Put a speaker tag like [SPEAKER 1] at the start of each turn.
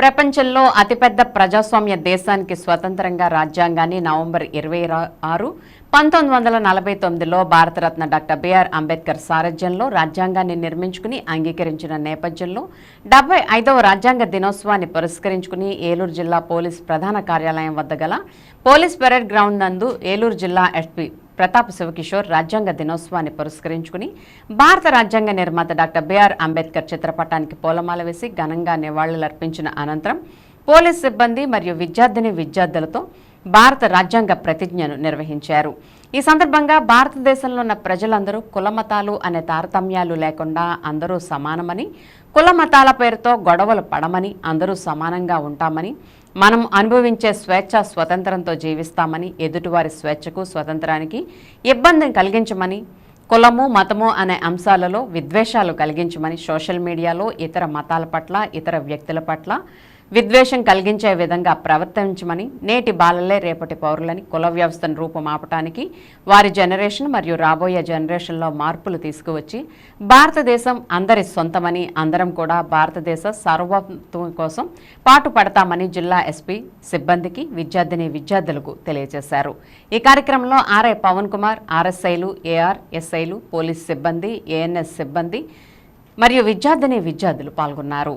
[SPEAKER 1] ప్రపంచంలో అతిపెద్ద ప్రజాస్వామ్య దేశానికి స్వతంత్రంగా రాజ్యాంగాన్ని నవంబర్ ఇరవై ఆరు పంతొమ్మిది వందల నలభై తొమ్మిదిలో భారతరత్న డాక్టర్ బిఆర్ అంబేద్కర్ సారథ్యంలో రాజ్యాంగాన్ని నిర్మించుకుని అంగీకరించిన నేపథ్యంలో డెబ్బై ఐదవ రాజ్యాంగ దినోత్సవాన్ని పురస్కరించుకుని ఏలూరు జిల్లా పోలీస్ ప్రధాన కార్యాలయం వద్ద గల పోలీస్ పెరేడ్ గ్రౌండ్ నందు ఏలూరు జిల్లా ఎస్పీ ప్రతాప్ శివకిషోర్ రాజ్యాంగ దినోత్సవాన్ని పురస్కరించుకుని భారత రాజ్యాంగ నిర్మాత డాక్టర్ బిఆర్ అంబేద్కర్ చిత్రపటానికి పూలమాల వేసి ఘనంగా నివాళులర్పించిన అనంతరం పోలీస్ సిబ్బంది మరియు విద్యార్థిని విద్యార్థులతో భారత రాజ్యాంగ ప్రతిజ్ఞను నిర్వహించారు. ఈ సందర్భంగా భారతదేశంలో ఉన్న ప్రజలందరూ కులమతాలు అనే తారతమ్యాలు లేకుండా అందరూ సమానమని కులమతాల పేరుతో గొడవలు పడమని అందరూ సమానంగా ఉంటామని మనం అనుభవించే స్వేచ్ఛ స్వతంత్రంతో జీవిస్తామని ఎదుటివారి స్వేచ్ఛకు స్వతంత్రానికి ఇబ్బందిని కలిగించమని కులము మతము అనే అంశాలలో విద్వేషాలు కలిగించమని సోషల్ మీడియాలో ఇతర మతాల పట్ల ఇతర వ్యక్తుల పట్ల విద్వేషం కలిగించే విధంగా ప్రవర్తించమని నేటి బాలలే రేపటి పౌరులని కుల వ్యవస్థను రూపుమాపటానికి వారి జనరేషన్ మరియు రాబోయే జనరేషన్లో మార్పులు తీసుకువచ్చి భారతదేశం అందరి సొంతమని అందరం కూడా భారతదేశ సార్వత్వం కోసం పాటు పడతామని జిల్లా ఎస్పీ సిబ్బందికి విద్యార్థిని విద్యార్థులకు తెలియజేశారు. ఈ కార్యక్రమంలో ఆర్ఐ పవన్ కుమార్ ఆర్ఎస్ఐలు ఏఆర్ ఎస్ఐలు పోలీస్ సిబ్బంది ఏఎన్ఎస్ సిబ్బంది మరియు విద్యార్థిని విద్యార్థులు పాల్గొన్నారు.